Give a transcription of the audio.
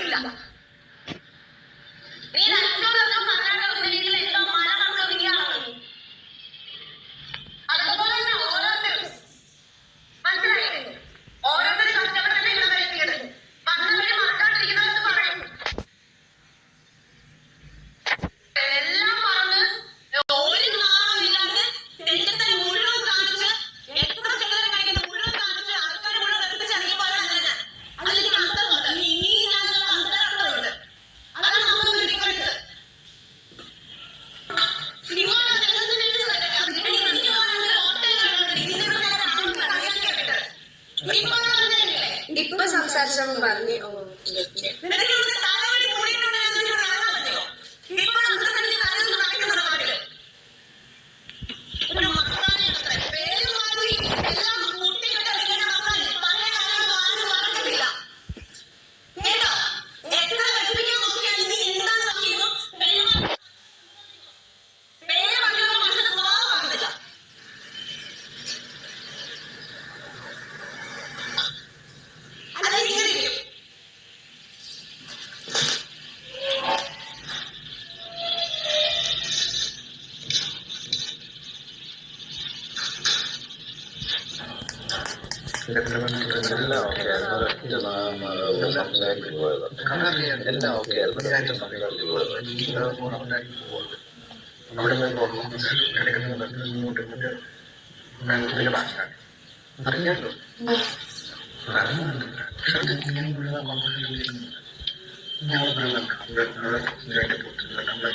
águila. Mira. Ligpas ang sasang barni o lechon. എല്ലാം okay ആയിരുന്നു ഒരൊറ്റ സംസാരിച്ചു പോയത് എല്ലാം ഓക്കെ ആയിരുന്നു ഒരൊറ്റ സംസാരിച്ചു പോയത് അവിടെ കിടക്കുന്നത് ഇങ്ങോട്ട് ഇങ്ങോട്ട് ബാംഗ്ലൂരിലെ ഭാഷ അറിയാമല്ലോ ഞങ്ങൾ